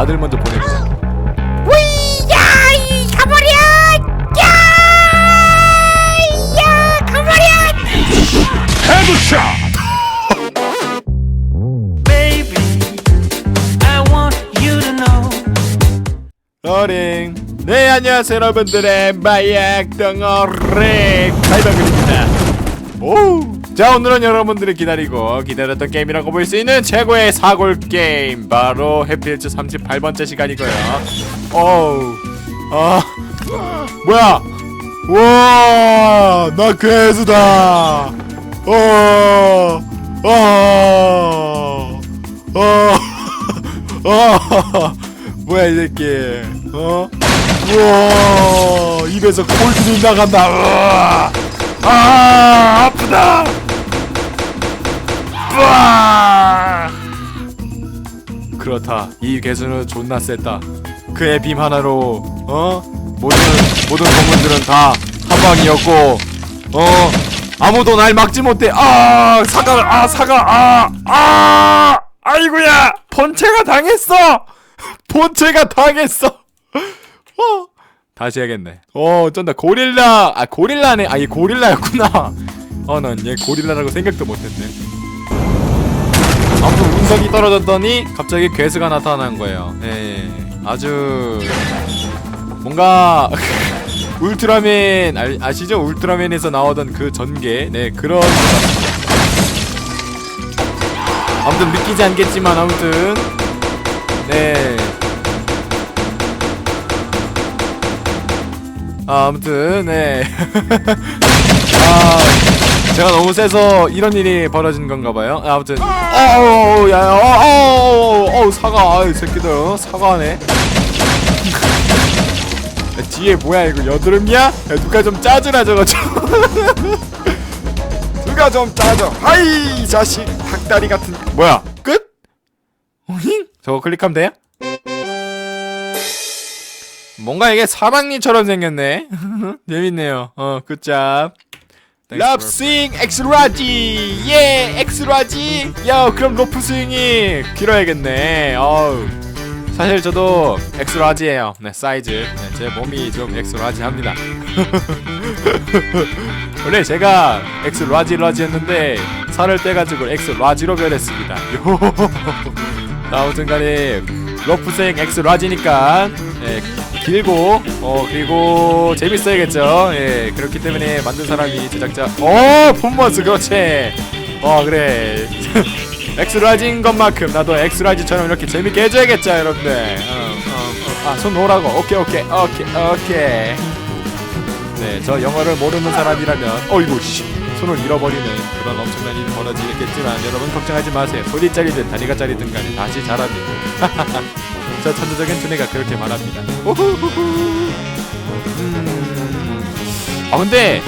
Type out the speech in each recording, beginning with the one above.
아들 먼저 보내보자 야, 이 가버려! 야! 야, 가버려! 헤드샷 Baby, I want you to know. 러링 네 안녕하세요 여러분들의 마약 덩어리 카이바글입니다 오 자 오늘은 여러분들이 기다리고 기다렸던 게임이라고 볼 수 있는 최고의 사골 게임 바로 해피일즈 38번째 시간이고요 어우 아 뭐야 와나 괴수다 어, 어, 어, 어, 뭐야 이 새끼, 어? 우와, 입에서 골든이 나간다. 우와, 아, 아프다. 우와. 그렇다. 이 개수는 존나 셌다. 그의 빔 하나로, 어? 모든 모든 건물들은 다 한 방이었고, 어? 아무도 날 막지 못해. 아, 사과, 아, 사과, 아, 아, 아이고야, 본체가 당했어. 본체가 당했어. 어, 다시 해야겠네. 어, 어쩐다. 고릴라, 아, 고릴라네. 아, 얘 고릴라였구나. 어, 난얘 고릴라라고 생각도 못했네. 아무튼 운석이 떨어졌더니 갑자기 괴수가 나타난 거예요. 예, 아주 뭔가 울트라맨 아, 아시죠? 울트라맨에서 나오던 그 전개, 네 그런. 아무튼 믿기지 않겠지만 아무튼 네. 아, 아무튼 네. 아, 제가 너무 세서 이런 일이 벌어진 건가 봐요. 아, 아무튼 어우 야, 어우 어우 사과, 아이 새끼들 어, 사과하네. 야, 뒤에 뭐야 이거 여드름이야? 야, 누가 좀 짜주라 저거 좀. 누가 좀 짜줘. 하이 이 자식 닭다리 같은. 뭐야? 끝? 어잉? 저거 클릭하면 돼요? 뭔가 이게 사랑니처럼 생겼네. 재밌네요. 어, 굿잡. 랍스윙 엑스라지. 예 엑스라지. 야 그럼 로프 스윙이 길어야겠네. 어우. 사실 저도 엑스라지예요. 네 사이즈. 네, 제 몸이 좀 엑스라지합니다. 원래 제가 엑스라지 라지였는데 살을 빼가지고 엑스라지로 변했습니다. 요 아무튼간에 로프스윙 엑스라지니까 예, 길고 어 그리고 재밌어야겠죠. 예 그렇기 때문에 만든 사람이 제작자. 어 폰머스 그렇지. 어 그래. 엑스라지인 것만큼 나도 엑스라지처럼 이렇게 재밌게 해줘야겠죠 여러분들. 어, 어, 어. 아손 놓으라고. 오케이 오케이 오케이 오케이. 네 저 영어를 모르는 사람이라면 어이구 씨. 손을 잃어버리는 그런 엄청난 일이 벌어지겠지만 여러분 걱정하지 마세요. 손이 잘리든 다리가 잘리든 간에 다시 자랍니다 저 천재적인 두뇌가 그렇게 말합니다. 음. 아 근데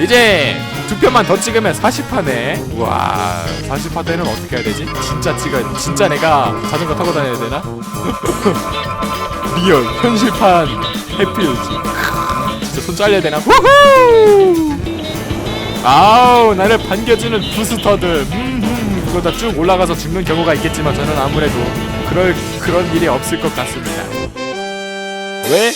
이제 두 편만 더 찍으면 40화네. 우와 40화 때는 어떻게 해야 되지? 진짜 찍어 진짜 내가 자전거 타고 다녀야 되나? 리얼 현실판 해피일지. 진짜 손 잘려야 되나? 우후. 아우 나를 반겨주는 부스터들. 음, 그거 다 쭉 올라가서 죽는 경우가 있겠지만 저는 아무래도 그럴 그런 일이 없을 것 같습니다. 왜?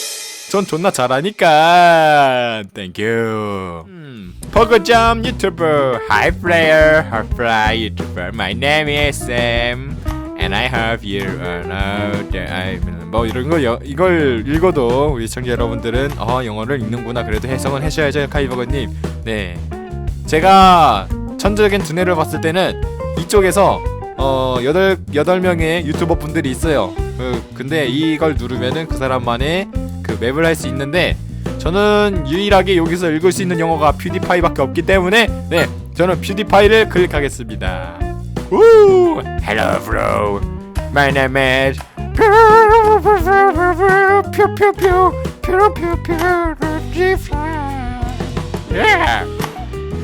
전 존나 잘하니까. 땡큐. 음, 버거점 유튜버 하이 플레이어 하이플라이 유튜버 My name is Sam and I have you I 뭐 이런 거 여, 이걸 읽어도 우리 시청자 여러분들은 어 영어를 읽는구나 그래도 해석은 하셔야죠 카이버거님. 네. 제가 천적인 두뇌를 봤을 때는 이쪽에서 어 여덟 명의 유튜버 분들이 있어요. 그 근데 이걸 누르면은 그 사람만의 그 맵을 할 수 있는데 저는 유일하게 여기서 읽을 수 있는 영어가 퓨디파이밖에 없기 때문에 네 저는 퓨디파이를 클릭하겠습니다. 우 Hello bro, my name is.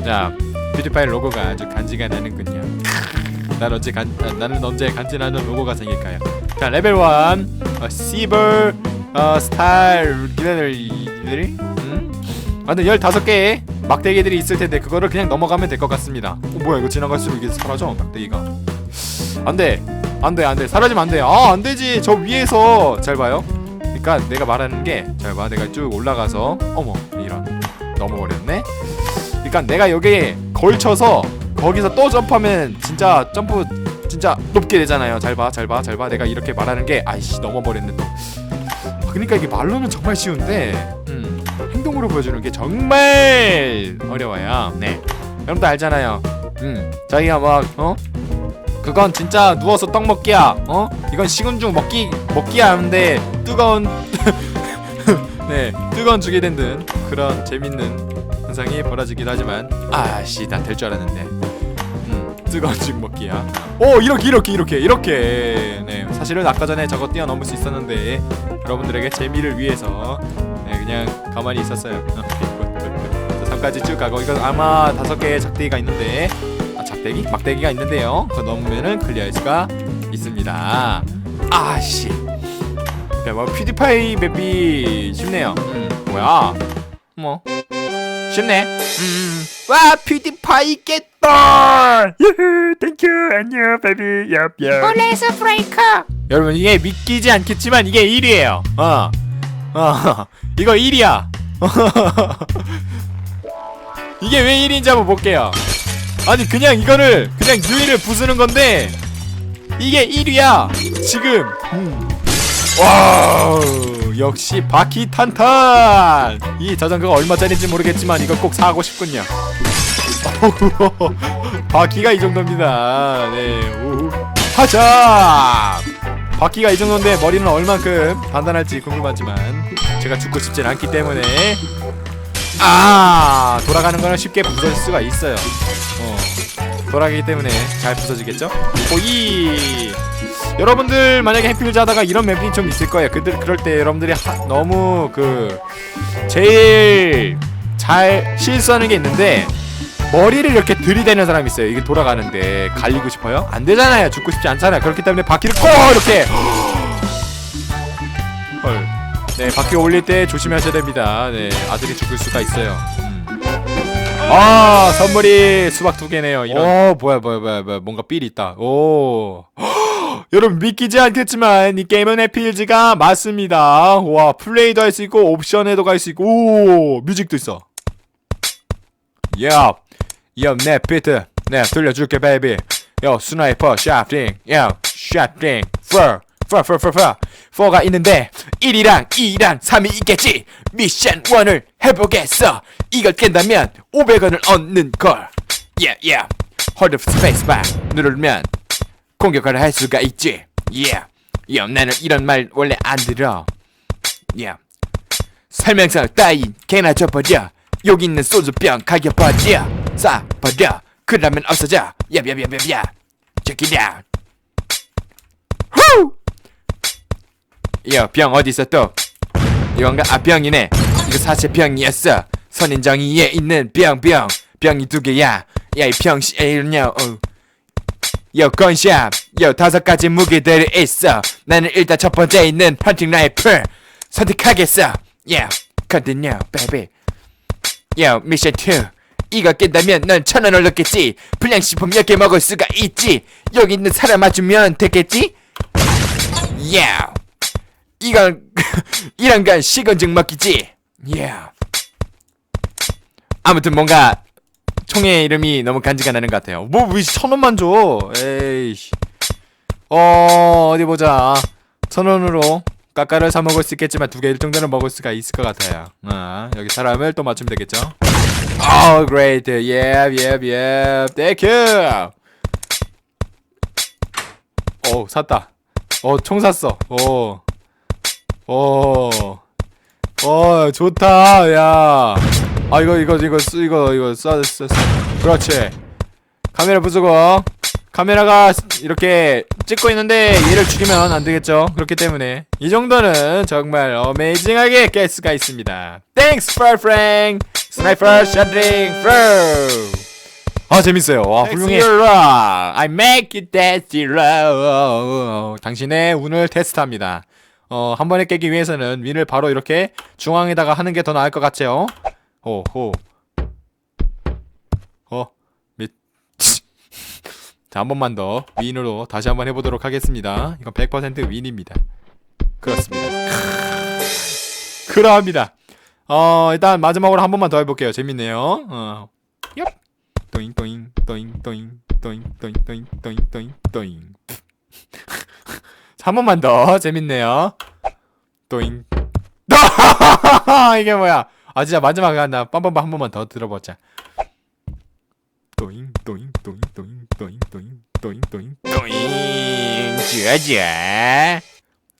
자 퓨디파이 로고가 아주 간지가 나는군요. 난 언제 간 아, 나는 언제 간지나는 로고가 생길까요? 자 레벨 1 어, 시벌 어, 스타일 기다들이 음? 완전 15개의 막대기들이 있을 텐데 그거를 그냥 넘어가면 될 것 같습니다. 어, 뭐야 이거 지나갈수록 이게 사라져 막대기가. 안돼 안돼 안돼. 사라지면 안돼. 아 안되지. 저 위에서. 잘 봐요. 그러니까 내가 말하는 게 잘 봐. 내가 쭉 올라가서 어머 이런. 넘어버렸네. 그러니까 내가 여기에 걸쳐서 거기서 또 점프하면 진짜 점프 진짜 높게 되잖아요. 잘 봐 잘 봐 잘 봐. 내가 이렇게 말하는 게 아이씨 넘어버렸네 또. 아, 그러니까 이게 말로는 정말 쉬운데 음, 행동으로 보여주는 게 정말 어려워요. 네. 여러분도 알잖아요. 음 자기가 막 어? 그건 진짜 누워서 떡 먹기야. 어? 이건 식은 죽 먹기 먹기야 하는데 뜨거운 네 뜨거운 죽이 된 듯 그런 재밌는 현상이 벌어지기도 하지만 아씨 난될줄 알았는데. 음 뜨거운 죽 먹기야. 오 이렇게 이렇게 이렇게 이렇게 네 사실은 아까 전에 저거 뛰어넘을 수 있었는데 여러분들에게 재미를 위해서 네 그냥 가만히 있었어요. 3까지 쭉 가고 이거 아마 다섯 개의 작대기가 있는데 아, 작대기? 막대기가 있는데요. 그거 넘으면은 클리어할 수가 있습니다. 아씨. 야, 뭐 퓨디파이 맵이 쉽네요. 음, 뭐야? 뭐 쉽네. 음, 와 퓨디파이 깼 돌. 유후, 땡큐, 안녕, 베비, 얍얍. 폴레스 브레이커 여러분 이게 믿기지 않겠지만 이게 1위에요. 어, 어, 이거 1위야. 이게 왜 1위인지 한번 볼게요. 아니 그냥 이거를 그냥 유일을 부수는 건데 이게 1위야. 지금. 음. 와우 역시 바퀴 탄탄. 이 자전거가 얼마짜리인지 모르겠지만 이거 꼭 사고 싶군요. 바퀴가 이 정도입니다. 네. 오. 하자. 바퀴가 이 정도인데 머리는 얼만큼 단단할지 궁금하지만 제가 죽고 싶진 않기 때문에 아 돌아가는 거는 쉽게 부서질 수가 있어요. 어 돌아가기 때문에 잘 부서지겠죠? 오이 여러분들 만약에 해피힐즈 하다가 이런 맵이 좀 있을 거예요. 그들 그럴 때 여러분들이 하, 너무 그 제일 잘 실수하는 게 있는데 머리를 이렇게 들이대는 사람이 있어요. 이게 돌아가는데 갈리고 싶어요? 안 되잖아요. 죽고 싶지 않잖아요. 그렇기 때문에 바퀴를 꼭 이렇게 헐. 네, 바퀴 올릴 때 조심하셔야 됩니다. 네, 아들이 죽을 수가 있어요. 음. 아, 선물이 수박 두 개네요. 이런. 오, 뭐야, 뭐야, 뭐야, 뭐야, 뭔가 삘이 있다. 오. 여러분 믿기지 않겠지만 이 게임은 해피힐즈가 맞습니다. 와, 플레이도 할 수 있고 옵션에도 갈 수 있고 오, 뮤직도 있어. 야, 야, 내 비트, 내 들려줄게, 베이비. 요, 스나이퍼, 샤프팅, 야, 샤프팅, 퍼, 퍼, 퍼, 퍼, 퍼, 4가 있는데 1이랑 2랑 3이 있겠지. 미션 1을 해보겠어. 이걸 깬다면 500원을 얻는 걸. 예, 예. 홀드 스페이스바 누르면 공격을 할 수가 있지. 예. 야, 나는 이런 말 원래 안 들어. 예. 설명서 따윈 개나 줘버려 여기 있는 소주병 가격 버려 싸 버려 그러면 없어져. 야야야야야. Check it out 후! 야병 어딨어 또? 이건가? 아 병이네. 이거 사실 병이었어. 선인장이에 있는 병병. 병이 두 개야. 야이 병씨 에이냐 어. 요 건샵 요 다섯 가지 무기들이 있어. 나는 일단 첫 번째 있는 헌팅 라이플 선택하겠어. yeah continue baby 요 미션 2 이거 깬다면 넌 천 원을 얻겠지 불량식품 몇 개 먹을 수가 있지 여기 있는 사람 맞추면 되겠지 yeah 이건 이런 건 식은죽 먹기지 yeah 아무튼 뭔가 총의 이름이 너무 간지가 나는 것 같아요. 뭐, 왜천 원만 줘? 에이씨. 어, 어디 보자. 천 원으로 까까를 사 먹을 수 있겠지만 두 개 일 정도는 먹을 수가 있을 것 같아요. 아, 여기 사람을 또 맞추면 되겠죠? Oh, great. Yep, yep, yep. Thank you. 오, 샀다. 어, 총 샀어. 오. 오. 어, 좋다. 야. 아, 이거, 이거, 이거, 쓰, 이거, 이거, 쏴, 쏴, 쏴. 그렇지. 카메라 부수고. 카메라가 이렇게 찍고 있는데 얘를 죽이면 안 되겠죠. 그렇기 때문에 이 정도는 정말 어메이징하게 깰 수가 있습니다. Thanks Frank. 스나이퍼 샷링 프로. 아 재밌어요. 와 훌륭해. I make it zero. 당신의 운을 테스트합니다. 어, 한 번에 깨기 위해서는 윈을 바로 이렇게 중앙에다가 하는 게 더 나을 것 같죠? 호, 호. 자, 한 번만 더 윈으로 다시 한번 해보도록 하겠습니다. 이건 100% 윈입니다. 그렇습니다. 그러합니다. 어, 일단 마지막으로 한 번만 더 해볼게요. 재밌네요. 어, 얍. 또잉, 또잉, 또잉, 또잉, 또잉, 또잉, 또잉, 또잉, 또잉, 또잉. 자, 한 번만 더. 재밌네요. 또잉. 이게 뭐야? 아, 진짜 마지막에 한다. 빰빰빰 한 번만 더 들어보자. 또잉, 또잉, 또잉, 또잉, 또잉, 또잉, 또잉, 또잉, 또잉. 쥐어쥐어.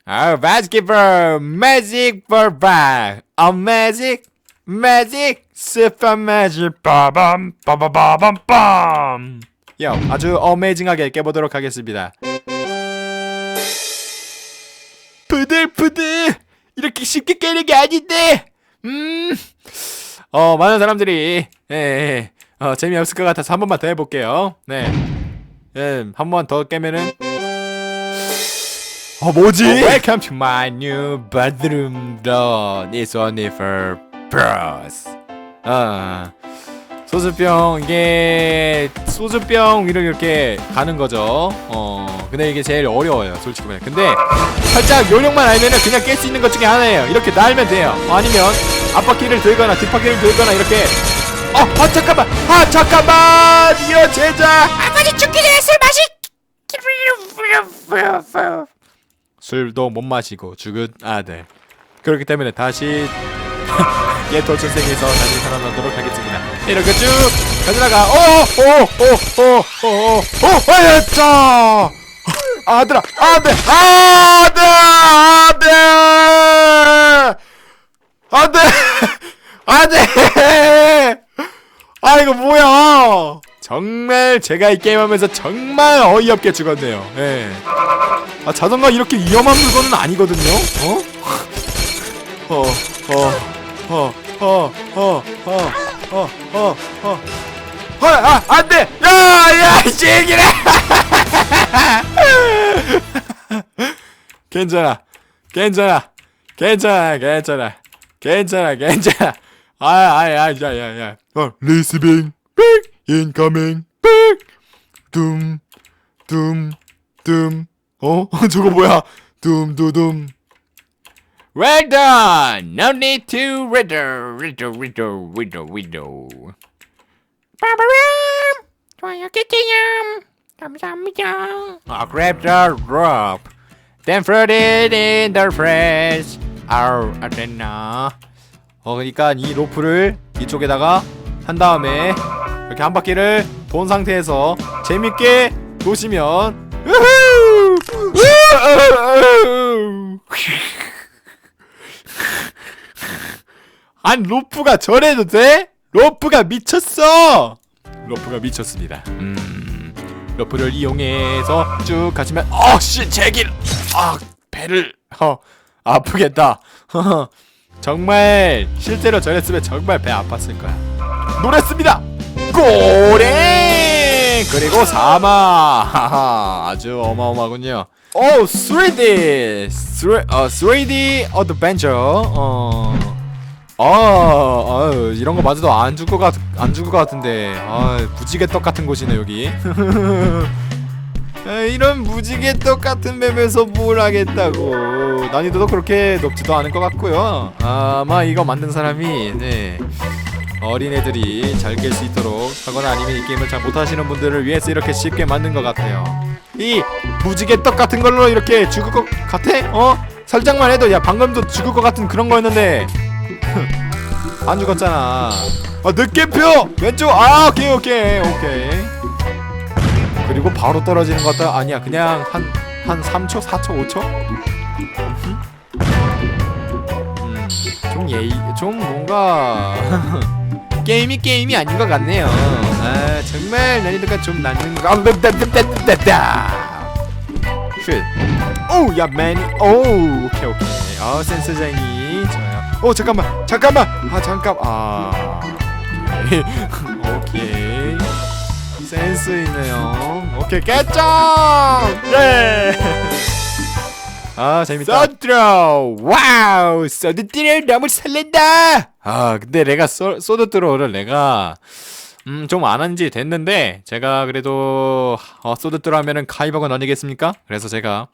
아, basketball, magic ball back. A magic, magic, super magic, 빠밤, 빠바바밤, 빰. 야, 아주 어메이징하게 깨보도록 하겠습니다. 부들부들 이렇게 쉽게 깨는 게 아닌데 음. 어 많은 사람들이 예, 예, 어, 재미없을 것 같아서 한 번만 더 해볼게요. 네. 예, 한번 더 깨면은. 어 뭐지? Welcome to my new bedroom door. It's only for bros. 아 소주병 이게 소주병 위로 이렇게 가는 거죠. 어 근데 이게 제일 어려워요 솔직히 말해. 근데 살짝 요령만 알면은 그냥 깰 수 있는 것 중에 하나예요. 이렇게 날면 돼요. 어, 아니면 앞바퀴를 들거나 뒷바퀴를 들거나 이렇게 어, 아 잠깐만 아 잠깐만 이어 제자 아버지 죽기 전에 술 마시 술도 못 마시고 죽은 아들 그렇기 때문에 다시 옛도 전생에서 다시 살아나도록 하겠습니다 이렇게 쭉 가지다가 오오오오오오오 아야짜 아들아 아들 아들 아들 아들 아들 아 이거 뭐야 정말 제가 이 게임하면서 정말 어이없게 죽었네요 예. 아 자전거 이렇게 위험한 물건은 아니거든요 어? 어, 어, 어, 어, 어, 어, 어, 어, 어. 어, 아, 안 돼! 야, 야, 이 새끼라! 괜찮아. 괜찮아. 괜찮아. 괜찮아. 괜찮아. 괜찮아. 아, 아, 아, 야, 야, 야. 어, 리스빙, 백, 인커밍, 백, 둠, 둠, 둠. 어? 저거 뭐야? 둠, 두둠. Well done! No need to riddle, riddle, riddle, riddle, riddle. 빠바람 좋아요 깨팅함 감사합니다 I grabbed the rope, then threw it in the press. 아우, 안 됐나? 어, 그러니까 이 로프를 이쪽에다가 한 다음에 이렇게 한 바퀴를 돈 상태에서 재밌게! 우후! 안 로프가 저래도 돼? 로프가 미쳤어! 로프가 미쳤습니다. 음, 로프를 이용해서 쭉 가시면 어씨 제길 아 배를 어 아프겠다. 정말 실제로 저랬으면 정말 배 아팠을 거야. 노랬습니다. 고래 그리고 사마 아주 어마어마군요. 오 3D 3, 어 3D 어드벤처 어. 아, 아 이런 거 맞아도 안 죽을 것 같, 안 죽을 것 같은데. 아, 무지개 떡 같은 곳이네 여기. 아, 이런 무지개 떡 같은 맵에서 뭘 하겠다고. 난이도도 그렇게 높지도 않을 것 같고요. 아마 이거 만든 사람이 네. 어린애들이 잘 깰 수 있도록 하거나 아니면 이 게임을 잘 못하시는 분들을 위해서 이렇게 쉽게 만든 것 같아요. 이 무지개 떡 같은 걸로 이렇게 죽을 것 같아? 어? 살짝만 해도 야 방금도 죽을 것 같은 그런 거였는데 안 죽었잖아. 아 느낌표 왼쪽 아 오케이 오케이 오케이. 그리고 바로 떨어지는 것 같다. 아니야 그냥 한 한 3초 4초 5초. 음, 좀 예의 좀 뭔가 게임이 게임이 아닌 것 같네요. 아 정말 난이도가 좀 낮는 것. 아, 따따따따따. 쉣. 오우 야 매니. 오우 오케이 오케이. 어 센스쟁이 좋아요. 오 잠깐만 잠깐만 아 잠깐 아 오케이. 센스 있네요. 오케이 깨점 예. 아 재밌다. 서드로 와우 서드띠를 너무 설렌다. 아 근데 내가 소, 소드트로를 내가 음, 좀 안 한 지 됐는데 제가 그래도 어, 소드트로 하면은 가이버건 아니겠습니까? 그래서 제가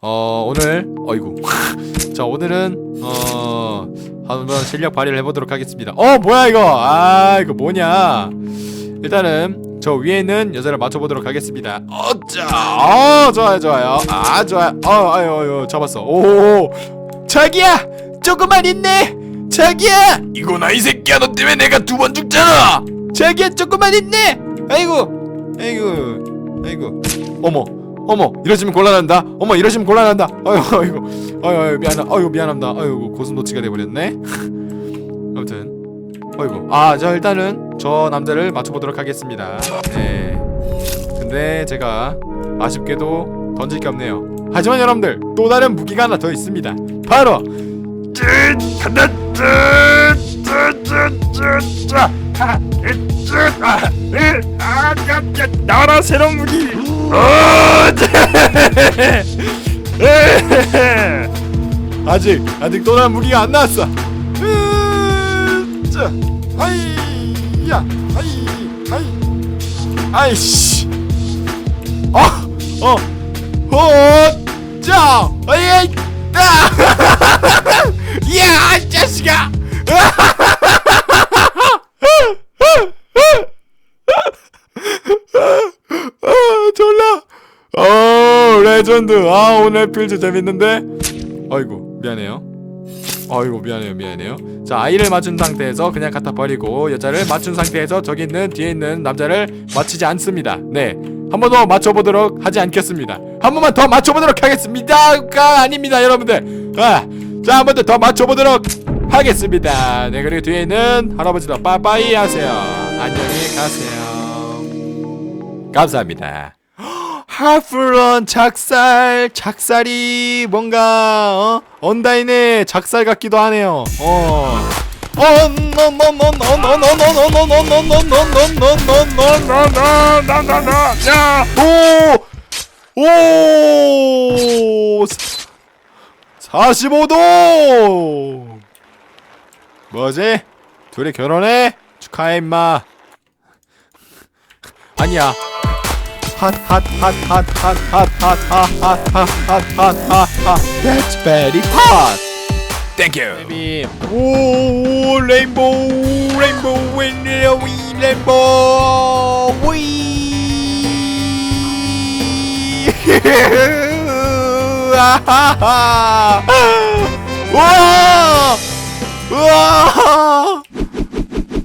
어, 오늘 어이구. 자, 오늘은 어, 한번 실력 발휘를 해 보도록 하겠습니다. 어, 뭐야 이거? 아, 이거 뭐냐? 일단은 저 위에 있는 여자를 맞춰 보도록 하겠습니다. 어, 자. 어, 좋아요, 좋아요. 아, 좋아요. 어, 아유, 아유, 잡았어. 오. 자기야! 조금만 있네! 자기야! 이거 나 이 새끼야 너 때문에 내가 두 번 죽잖아! 자기야 조금만 있네! 아이고 아이고 아이고 어머 어머 이러시면 곤란한다 어머 이러시면 곤란한다 아이고 아이고 아이고, 아이고 미안하 아이고 미안합니다 아이고 고슴도치가 돼버렸네 아무튼 아이고. 아자 일단은 저 남자를 맞춰보도록 하겠습니다. 네. 근데 제가 아쉽게도 던질 게 없네요. 하지만 여러분들 또 다른 무기가 하나 더 있습니다. 바로 나와라 새로운 무기. 아직 아직 또 다른 무기가 안 나왔어. 으, 자, 하이 야, 하이, 하이, 아이씨, 어, 어, 어, 자, 아이, 아, 야, 이 자식아. 아, 졸라. 어, 레전드. 아, 오늘 필드 재밌는데. 아이고 미안해요 아이고 미안해요 미안해요. 자 아이를 맞춘 상태에서 그냥 갖다 버리고 여자를 맞춘 상태에서 저기 있는 뒤에 있는 남자를 맞히지 않습니다. 네 한 번 더 맞춰보도록 하지 않겠습니다. 한 번만 더 맞춰보도록 하겠습니다가 아닙니다 여러분들. 아 자 한 번 더 맞춰보도록 하겠습니다. 네 그리고 뒤에 있는 할아버지도 빠빠이 하세요. 안녕히 가세요. 감사합니다 하프런 작살 작살이 뭔가 어? 언다인의 작살 같기도 하네요 어 오! 오! 45도! 뭐지? 둘이 결혼해? 축하해 임마 아니야 핫핫핫핫핫핫핫핫핫핫핫핫핫 That's very hot Thank you baby 오 레인보우 레인보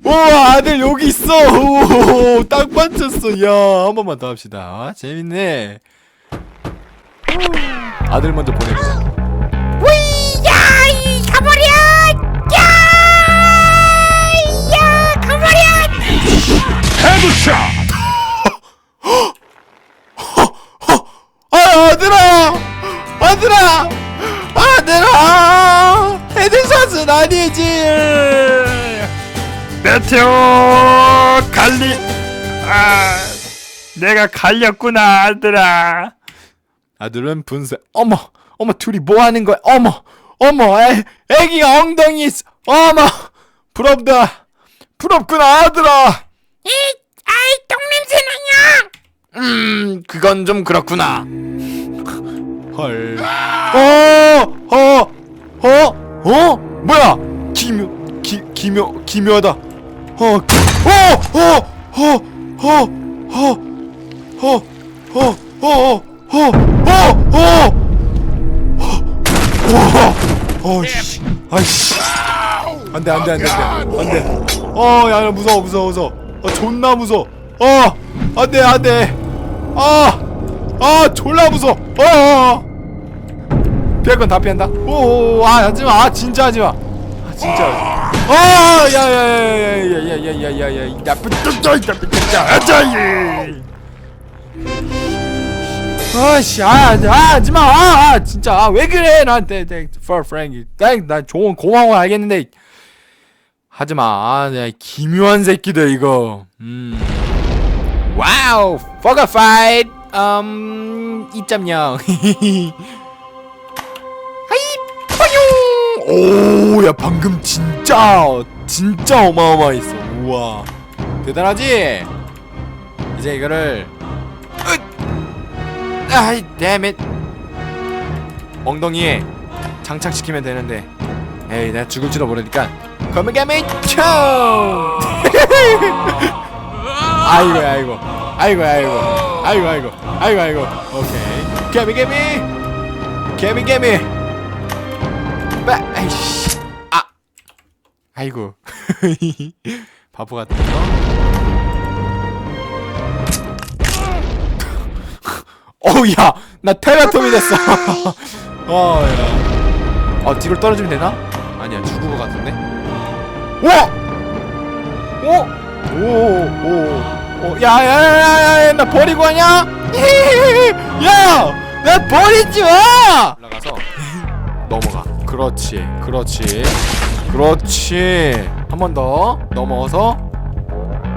우 우와 우와 우와 아들 여기 있어. 오, 딱 맞췄어. 야한 번만 더 합시다. 아, 재밌네. 아들 먼저 보내보자. 야, 이 가버려! 야! 야, 가버려! 헤드샷! 아 아들아! 아들아! 아들아! 헤드샷은 아니지 메테오 갈리. 아 내가 갈렸구나 아들아. 아들은 분쇄 어머 어머 둘이 뭐 하는 거야? 어머 어머 애, 애기가 엉덩이 있어. 어머 부럽다. 부럽구나 아들아. 이, 아이, 똥냄새 나냐? 음 그건 좀 그렇구나. 헐. 어, 어, 어, 어, 뭐야? 기묘, 기, 기묘, 기묘하다. 어, 어, 어, 어, 어, 어, 어, 어, 어, 어, 어, 어, 어, 씨, 아이씨, 안돼, 안돼, 안돼, 안돼, 안돼. 어, 야, 야, 무서워, 무서워, 무서워. 어, 존나 무서워. 어, 안돼, 안돼. 아, 아, 졸라 무서워. 어, 어, 어. 피할 건다 피한다. 오, 아, 하지마. 아, 진짜 하지마. 아, 진짜. 아, 야, 야, 야, 야, 야, 야, 야, 야, 야, 야. 아자이. 아씨, 아, 아, 하지마. 아, 아, 진짜. 아, 왜 그래? 나한테, 내, for Frank. 나, 나 좋은 고마워 알겠는데. 하지마. 아, 내 기묘한 새끼들 이거. 음. 와우, fuck a fight. 음, 2.0. 오, 야 방금 진짜 진짜 어마어마했어. 우와. 대단하지? 이제 이거를! 아이 데밋 엉덩이에 장착시키면 되는데. 에이 내가 죽을지도 모르니까. 거미개미 총 아이고 아이고. 아이고 아이고. 아이고 아이고. 아이고 아이고. 오케이 개미개미 개미개미 빠 아이씨 아 아이고 바보 같은 거 어우 야 나 테라톰이 됐어 어 야 어 뒤로 떨어지면 되나? 아니야 죽은 거 같은데 와! 오! 오 오 오 야 야 야 야 야 나 버리고 가냐? 야! 나 버리지 마! 올라가서 넘어가 그렇지 그렇지 그렇지. 한 번 더 넘어서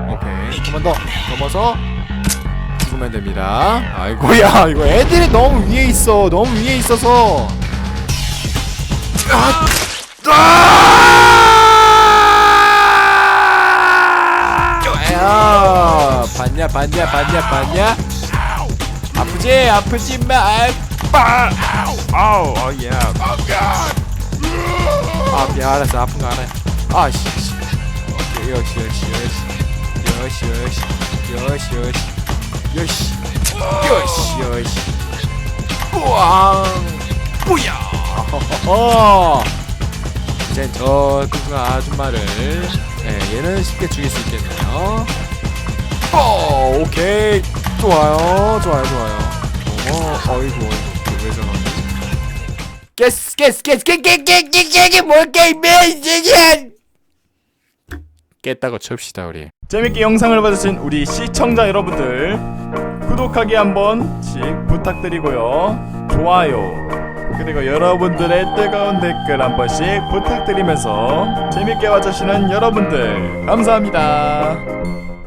오케이. 한 번 더 넘어서 죽으면 됩니다. 아이고야 이거 애들이 너무 위에 있어 너무 위에 있어서. 아! 아! 야 봤냐 봤냐 봤냐 봤냐? 아프지 아프지 마 아빠 아우 어예 아, 미 알았어. 아픈 거 알아요. 아, 씨, 씨. 오케이, 요시, 요시, 요시. 요시, 요시. 요시, 요시. 요시. 요시, 요시. 뿌앙. 뿌야. 허허허. 이젠 저 끙끙아 아줌마를. 예, 얘는 쉽게 죽일 수 있겠네요. 어, 오케이. 좋아요. 좋아요, 좋아요. 어, 어이구, 어이구. 왜 저러냐. 스 깨스 깨스 깨깨깨깨깨 뭘까 이게 깼다고 칩시다 우리. 재밌게 영상을 봐주신 우리 시청자 여러분들 구독하기 한 번씩 부탁드리고요. 좋아요 그리고 여러분들의 뜨거운 댓글 한 번씩 부탁드리면서 재밌게 봐주시는 여러분들 감사합니다